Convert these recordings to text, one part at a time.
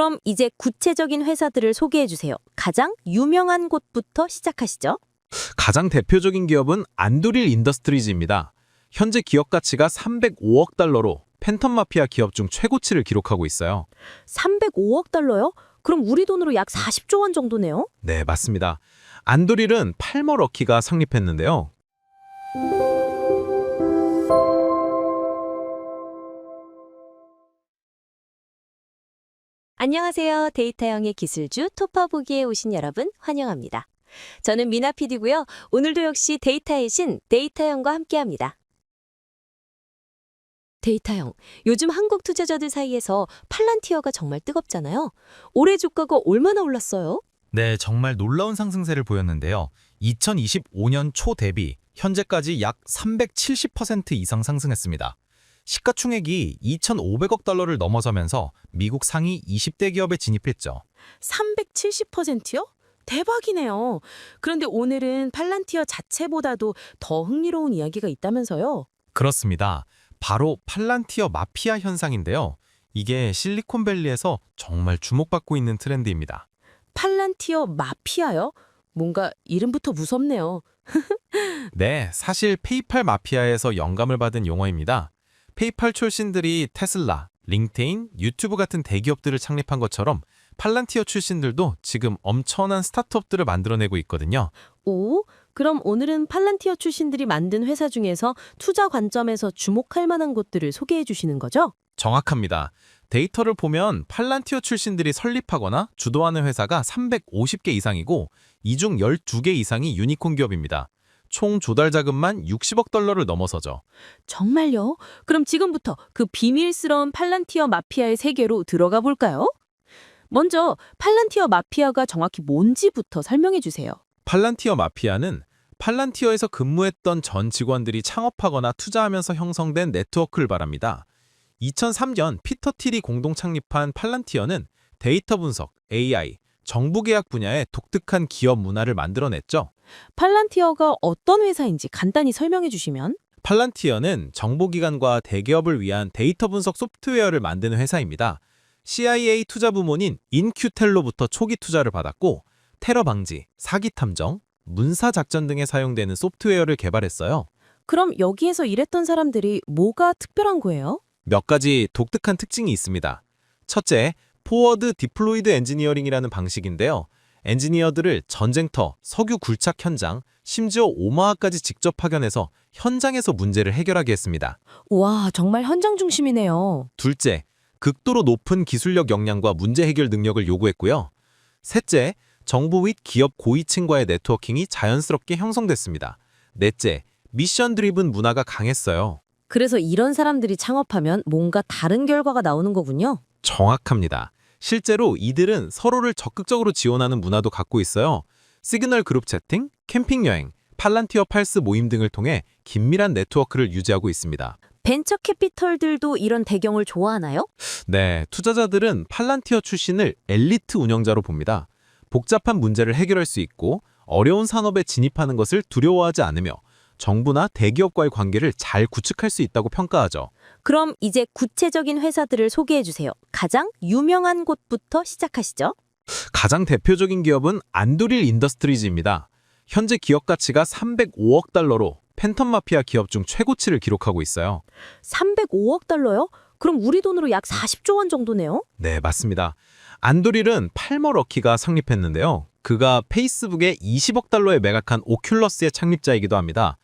그럼 이제 구체적인 회사들을 소개해 주세요. 가장 유명한 곳부터 시작하시죠. 가장 대표적인 기업은 안도릴 인더스트리즈입니다. 현재 기업 가치가 305억 달러로 팬텀 마피아 기업 중 최고치를 기록하고 있어요. 305억 달러요? 그럼 우리 돈으로 약 40조 원 정도네요. 네, 맞습니다. 안도릴은 팔머 럭키가 성립했는데요. 안녕하세요. 데이터형의 기술주 토파보기에 오신 여러분 환영합니다. 저는 미나 PD고요. 오늘도 역시 데이터의 신 데이터형과 함께합니다. 데이터형, 요즘 한국 투자자들 사이에서 팔란티어가 정말 뜨겁잖아요. 올해 주가가 얼마나 올랐어요? 네, 정말 놀라운 상승세를 보였는데요. 2025년 초 대비 현재까지 약 370% 이상 상승했습니다. 시가총액이 2,500억 달러를 넘어서면서 미국 상위 20대 기업에 진입했죠. 370%요? 대박이네요. 그런데 오늘은 팔란티어 자체보다도 더 흥미로운 이야기가 있다면서요? 그렇습니다. 바로 팔란티어 마피아 현상인데요. 이게 실리콘밸리에서 정말 주목받고 있는 트렌드입니다. 팔란티어 마피아요? 뭔가 이름부터 무섭네요. 네, 사실 페이팔 마피아에서 영감을 받은 용어입니다. 페이팔 출신들이 테슬라, 링테인, 유튜브 같은 대기업들을 창립한 것처럼 팔란티어 출신들도 지금 엄청난 스타트업들을 만들어내고 있거든요. 오, 그럼 오늘은 팔란티어 출신들이 만든 회사 중에서 투자 관점에서 주목할 만한 곳들을 소개해 주시는 거죠? 정확합니다. 데이터를 보면 팔란티어 출신들이 설립하거나 주도하는 회사가 350개 이상이고 이 중 12개 이상이 유니콘 기업입니다. 총 조달 자금만 60억 달러를 넘어서죠. 정말요? 그럼 지금부터 그 비밀스러운 팔란티어 마피아의 세계로 들어가 볼까요? 먼저 팔란티어 마피아가 정확히 뭔지부터 설명해 주세요. 팔란티어 마피아는 팔란티어에서 근무했던 전 직원들이 창업하거나 투자하면서 형성된 네트워크를 말합니다. 2003년 피터 틸이 공동 창립한 팔란티어는 데이터 분석, AI, 정부 계약 분야의 독특한 기업 문화를 만들어냈죠. 팔란티어가 어떤 회사인지 간단히 설명해 주시면 팔란티어는 정보기관과 대기업을 위한 데이터 분석 소프트웨어를 만드는 회사입니다. CIA 투자 부문인 인큐텔로부터 초기 투자를 받았고 테러 방지, 사기 탐정, 문사 작전 등에 사용되는 소프트웨어를 개발했어요. 그럼 여기에서 일했던 사람들이 뭐가 특별한 거예요? 몇 가지 독특한 특징이 있습니다. 첫째, 포워드 디플로이드 엔지니어링이라는 방식인데요. 엔지니어들을 전쟁터, 석유 굴착 현장, 심지어 오마하까지 직접 파견해서 현장에서 문제를 해결하게 했습니다. 와, 정말 현장 중심이네요. 둘째, 극도로 높은 기술력 역량과 문제 해결 능력을 요구했고요. 셋째, 정부 및 기업 고위층과의 네트워킹이 자연스럽게 형성됐습니다. 넷째, 미션 드리븐 문화가 강했어요. 그래서 이런 사람들이 창업하면 뭔가 다른 결과가 나오는 거군요. 정확합니다. 실제로 이들은 서로를 적극적으로 지원하는 문화도 갖고 있어요. 시그널 그룹 채팅, 캠핑 여행, 팔란티어 팔스 모임 등을 통해 긴밀한 네트워크를 유지하고 있습니다. 벤처 캐피털들도 이런 대경을 좋아하나요? 네, 투자자들은 팔란티어 출신을 엘리트 운영자로 봅니다. 복잡한 문제를 해결할 수 있고 어려운 산업에 진입하는 것을 두려워하지 않으며 정부나 대기업과의 관계를 잘 구축할 수 있다고 평가하죠. 그럼 이제 구체적인 회사들을 소개해 주세요. 가장 유명한 곳부터 시작하시죠. 가장 대표적인 기업은 안도릴 인더스트리즈입니다. 현재 기업 가치가 305억 달러로 팬텀 마피아 기업 중 최고치를 기록하고 있어요. 305억 달러요? 그럼 우리 돈으로 약 40조 원 정도네요. 네, 맞습니다. 안도릴은 팔머 럭키가 성립했는데요. 그가 페이스북에 20억 달러에 매각한 오큘러스의 창립자이기도 합니다.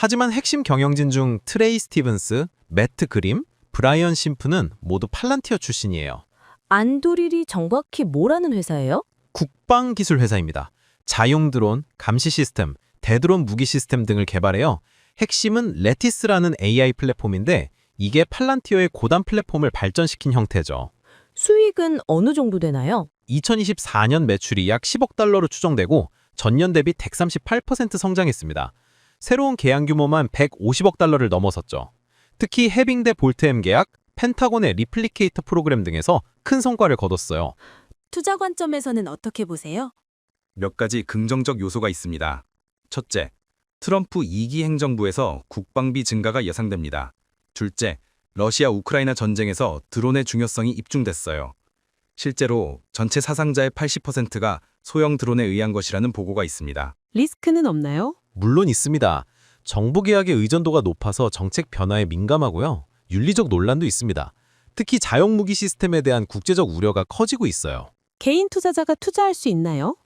하지만 핵심 경영진 중 트레이 스티븐스, 매트 그림, 브라이언 심프는 모두 팔란티어 출신이에요. 안도릴이 정확히 뭐라는 회사예요? 국방 기술 회사입니다. 자용 드론, 감시 시스템, 대드론 무기 시스템 등을 개발해요. 핵심은 레티스라는 AI 플랫폼인데 이게 팔란티어의 고단 플랫폼을 발전시킨 형태죠. 수익은 어느 정도 되나요? 2024년 매출이 약 10억 달러로 추정되고 전년 대비 138% 성장했습니다. 새로운 계약 규모만 150억 달러를 넘어섰죠. 특히 해빙대 볼트엠 계약, 펜타곤의 리플리케이터 프로그램 등에서 큰 성과를 거뒀어요. 투자 관점에서는 어떻게 보세요? 몇 가지 긍정적 요소가 있습니다. 첫째, 트럼프 2기 행정부에서 국방비 증가가 예상됩니다. 둘째, 러시아 우크라이나 전쟁에서 드론의 중요성이 입증됐어요. 실제로 전체 사상자의 80%가 소형 드론에 의한 것이라는 보고가 있습니다. 리스크는 없나요? 물론 있습니다. 정부 계약의 의존도가 높아서 정책 변화에 민감하고요. 윤리적 논란도 있습니다. 특히 자용 무기 시스템에 대한 국제적 우려가 커지고 있어요. 개인 투자자가 투자할 수 있나요?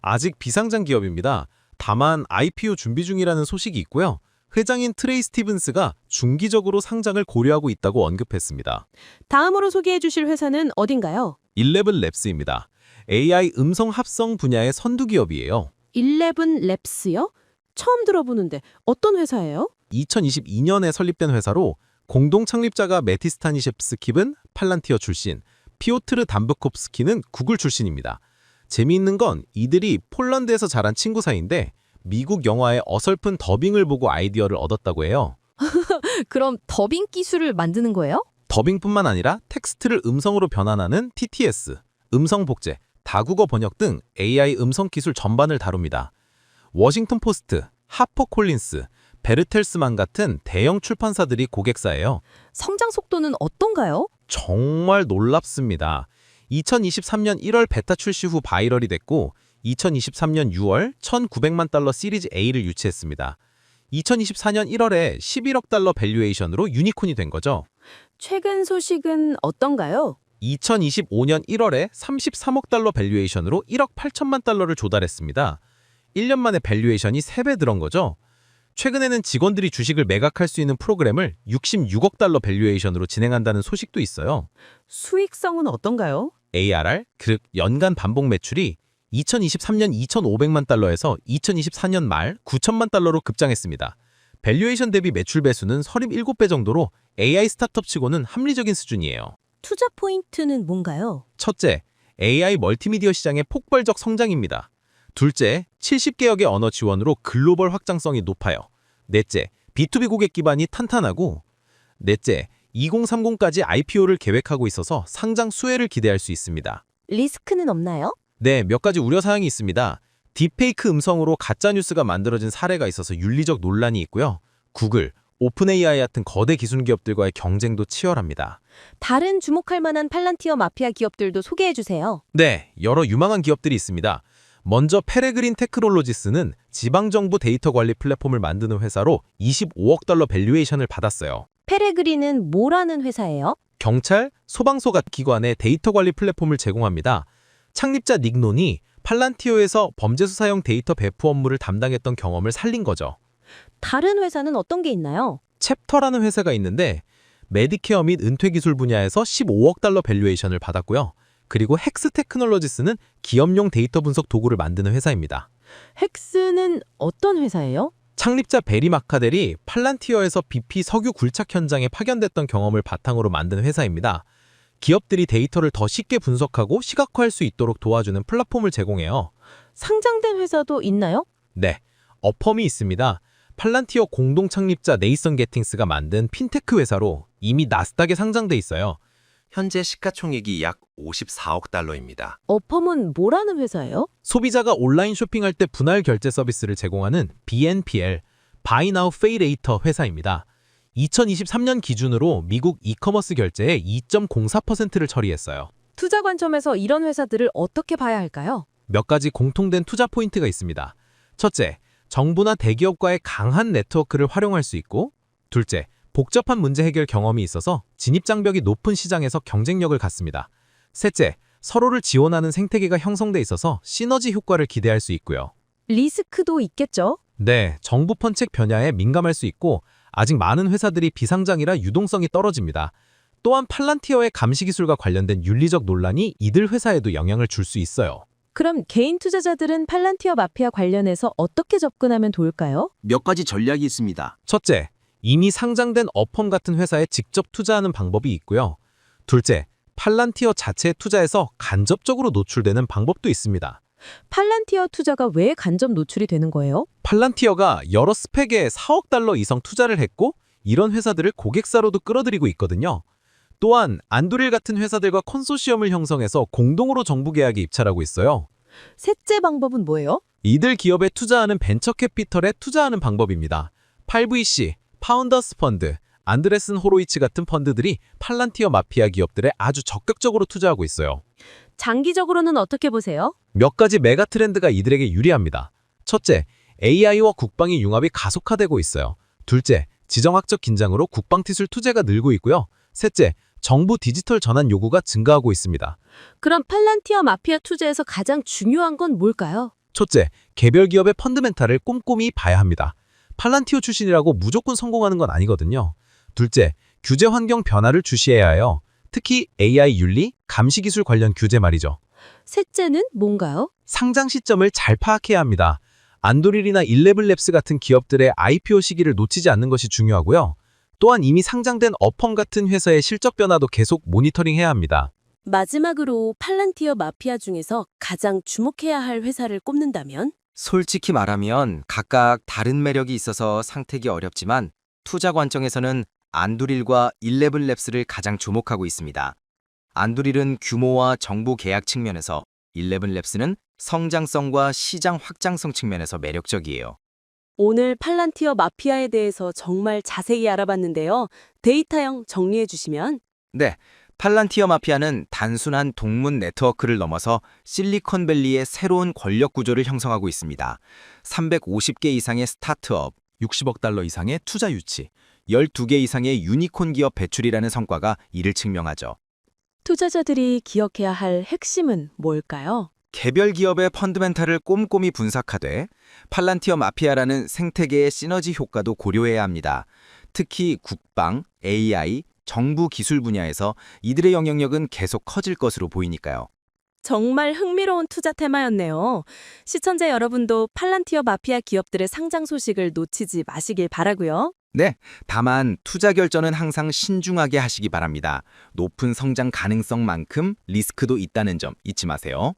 아직 비상장 기업입니다. 다만 IPO 준비 중이라는 소식이 있고요. 회장인 트레이 스티븐스가 중기적으로 상장을 고려하고 있다고 언급했습니다. 다음으로 소개해 주실 회사는 어딘가요? 11랩스입니다. AI 음성 합성 분야의 선두 기업이에요. 11랩스요? 처음 들어보는데 어떤 회사예요? 2022년에 설립된 회사로 공동 창립자가 메티 스타니셰프스킵은 팔란티어 출신, 피오트르 담브콥스키는 구글 출신입니다. 재미있는 건 이들이 폴란드에서 자란 친구 사이인데 미국 영화의 어설픈 더빙을 보고 아이디어를 얻었다고 해요. 그럼 더빙 기술을 만드는 거예요? 더빙뿐만 아니라 텍스트를 음성으로 변환하는 TTS, 음성 복제, 다국어 번역 등 AI 음성 기술 전반을 다룹니다. 워싱턴 포스트, 하퍼 콜린스, 베르텔스만 같은 대형 출판사들이 고객사예요. 성장 속도는 어떤가요? 정말 놀랍습니다. 2023년 1월 베타 출시 후 바이럴이 됐고 2023년 6월 1,900만 달러 시리즈 A를 유치했습니다. 2024년 1월에 11억 달러 밸류에이션으로 유니콘이 된 거죠. 최근 소식은 어떤가요? 2025년 1월에 33억 달러 밸류에이션으로 1억 8천만 달러를 조달했습니다. 1년 만에 밸류에이션이 3배 늘은 거죠. 최근에는 직원들이 주식을 매각할 수 있는 프로그램을 66억 달러 밸류에이션으로 진행한다는 소식도 있어요. 수익성은 어떤가요? ARR, 즉 연간 반복 매출이 2023년 2,500만 달러에서 2024년 말 9천만 달러로 급장했습니다. 밸류에이션 대비 매출 배수는 37배 정도로 AI 스타트업 치고는 합리적인 수준이에요. 투자 포인트는 뭔가요? 첫째, AI 멀티미디어 시장의 폭발적 성장입니다. 둘째, 70개역의 언어 지원으로 글로벌 확장성이 높아요. 넷째, B2B 고객 기반이 탄탄하고 넷째, 2030까지 IPO를 계획하고 있어서 상장 수혜를 기대할 수 있습니다. 리스크는 없나요? 네, 몇 가지 우려 사항이 있습니다. 딥페이크 음성으로 가짜 뉴스가 만들어진 사례가 있어서 윤리적 논란이 있고요. 구글, 오픈 AI 같은 거대 기술 기업들과의 경쟁도 치열합니다. 다른 주목할 만한 팔란티어 마피아 기업들도 소개해 주세요. 네, 여러 유망한 기업들이 있습니다. 먼저 페레그린 테크놀로지스는 지방정부 데이터 관리 플랫폼을 만드는 회사로 25억 달러 밸류에이션을 받았어요. 페레그린은 뭐라는 회사예요? 경찰, 소방서 같은 기관에 데이터 관리 플랫폼을 제공합니다. 창립자 닉논이 팔란티오에서 범죄 수사형 데이터 배포 업무를 담당했던 경험을 살린 거죠. 다른 회사는 어떤 게 있나요? 챕터라는 회사가 있는데 메디케어 및 은퇴 기술 분야에서 15억 달러 밸류에이션을 받았고요. 그리고 헥스 테크놀로지스는 기업용 데이터 분석 도구를 만드는 회사입니다. 헥스는 어떤 회사예요? 창립자 베리 마카델이 팔란티어에서 BP 석유 굴착 현장에 파견됐던 경험을 바탕으로 만든 회사입니다. 기업들이 데이터를 더 쉽게 분석하고 시각화할 수 있도록 도와주는 플랫폼을 제공해요. 상장된 회사도 있나요? 네, 어펌이 있습니다. 팔란티어 공동 창립자 네이선 게팅스가 만든 핀테크 회사로 이미 나스닥에 상장돼 있어요. 현재 시가총액이 약 54억 달러입니다. 어펌은 뭐라는 회사예요? 소비자가 온라인 쇼핑할 때 분할 결제 서비스를 제공하는 BNPL, Buy Now Pay Later 회사입니다. 2023년 기준으로 미국 이커머스 결제의 2.04%를 처리했어요. 투자 관점에서 이런 회사들을 어떻게 봐야 할까요? 몇 가지 공통된 투자 포인트가 있습니다. 첫째, 정부나 대기업과의 강한 네트워크를 활용할 수 있고, 둘째, 복잡한 문제 해결 경험이 있어서 진입 장벽이 높은 시장에서 경쟁력을 갖습니다. 셋째, 서로를 지원하는 생태계가 형성돼 있어서 시너지 효과를 기대할 수 있고요. 리스크도 있겠죠? 네, 정부 펀책 변화에 민감할 수 있고 아직 많은 회사들이 비상장이라 유동성이 떨어집니다. 또한 팔란티어의 감시 기술과 관련된 윤리적 논란이 이들 회사에도 영향을 줄 수 있어요. 그럼 개인 투자자들은 팔란티어 마피아 관련해서 어떻게 접근하면 좋을까요? 몇 가지 전략이 있습니다. 첫째, 이미 상장된 어펌 같은 회사에 직접 투자하는 방법이 있고요. 둘째, 팔란티어 자체에 투자해서 간접적으로 노출되는 방법도 있습니다. 팔란티어 투자가 왜 간접 노출이 되는 거예요? 팔란티어가 여러 스펙에 4억 달러 이상 투자를 했고 이런 회사들을 고객사로도 끌어들이고 있거든요. 또한 안도릴 같은 회사들과 컨소시엄을 형성해서 공동으로 정부 계약에 입찰하고 있어요. 셋째 방법은 뭐예요? 이들 기업에 투자하는 벤처 캐피털에 투자하는 방법입니다. 8VC, 파운더스 펀드, 안드레슨 호로이츠 같은 펀드들이 팔란티어 마피아 기업들에 아주 적극적으로 투자하고 있어요. 장기적으로는 어떻게 보세요? 몇 가지 메가 트렌드가 이들에게 유리합니다. 첫째, AI와 국방의 융합이 가속화되고 있어요. 둘째, 지정학적 긴장으로 국방기술 투자가 늘고 있고요. 셋째, 정부 디지털 전환 요구가 증가하고 있습니다. 그럼 팔란티어 마피아 투자에서 가장 중요한 건 뭘까요? 첫째, 개별 기업의 펀드멘탈을 꼼꼼히 봐야 합니다. 팔란티오 출신이라고 무조건 성공하는 건 아니거든요. 둘째, 규제 환경 변화를 주시해야 해요. 특히 AI 윤리, 감시 기술 관련 규제 말이죠. 셋째는 뭔가요? 상장 시점을 잘 파악해야 합니다. 안도릴이나 일레블랩스 같은 기업들의 IPO 시기를 놓치지 않는 것이 중요하고요. 또한 이미 상장된 어펌 같은 회사의 실적 변화도 계속 모니터링해야 합니다. 마지막으로 팔란티어 마피아 중에서 가장 주목해야 할 회사를 꼽는다면? 솔직히 말하면 각각 다른 매력이 있어서 상택이 어렵지만 투자 관점에서는 안두릴과 일레븐랩스를 가장 주목하고 있습니다. 안두릴은 규모와 정부 계약 측면에서 일레븐랩스는 성장성과 시장 확장성 측면에서 매력적이에요. 오늘 팔란티어 마피아에 대해서 정말 자세히 알아봤는데요. 데이터형 정리해 주시면 네, 팔란티어 마피아는 단순한 동문 네트워크를 넘어서 실리콘밸리의 새로운 권력 구조를 형성하고 있습니다. 350개 이상의 스타트업, 60억 달러 이상의 투자 유치, 12개 이상의 유니콘 기업 배출이라는 성과가 이를 증명하죠. 투자자들이 기억해야 할 핵심은 뭘까요? 개별 기업의 펀드멘탈을 꼼꼼히 분석하되 팔란티어 마피아라는 생태계의 시너지 효과도 고려해야 합니다. 특히 국방, AI, 정부 기술 분야에서 이들의 영향력은 계속 커질 것으로 보이니까요. 정말 흥미로운 투자 테마였네요. 시청자 여러분도 팔란티어 마피아 기업들의 상장 소식을 놓치지 마시길 바라고요. 네, 다만 투자 결정은 항상 신중하게 하시기 바랍니다. 높은 성장 가능성만큼 리스크도 있다는 점 잊지 마세요.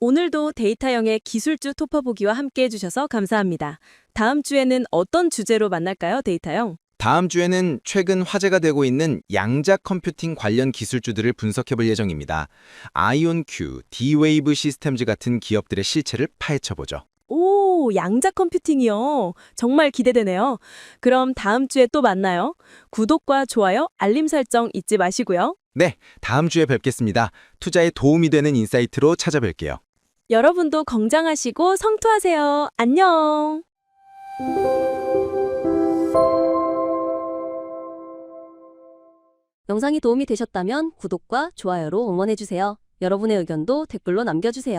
오늘도 데이터형의 기술주 토퍼보기와 함께 해주셔서 감사합니다. 다음 주에는 어떤 주제로 만날까요, 데이터형? 다음 주에는 최근 화제가 되고 있는 양자 컴퓨팅 관련 기술주들을 분석해 볼 예정입니다. 아이온큐, D-Wave 시스템즈 같은 기업들의 실체를 파헤쳐 보죠. 오, 양자 컴퓨팅이요. 정말 기대되네요. 그럼 다음 주에 또 만나요. 구독과 좋아요, 알림 설정 잊지 마시고요. 네, 다음 주에 뵙겠습니다. 투자에 도움이 되는 인사이트로 찾아뵐게요. 여러분도 건강하시고 성투하세요. 안녕. 영상이 도움이 되셨다면 구독과 좋아요로 응원해주세요. 여러분의 의견도 댓글로 남겨주세요.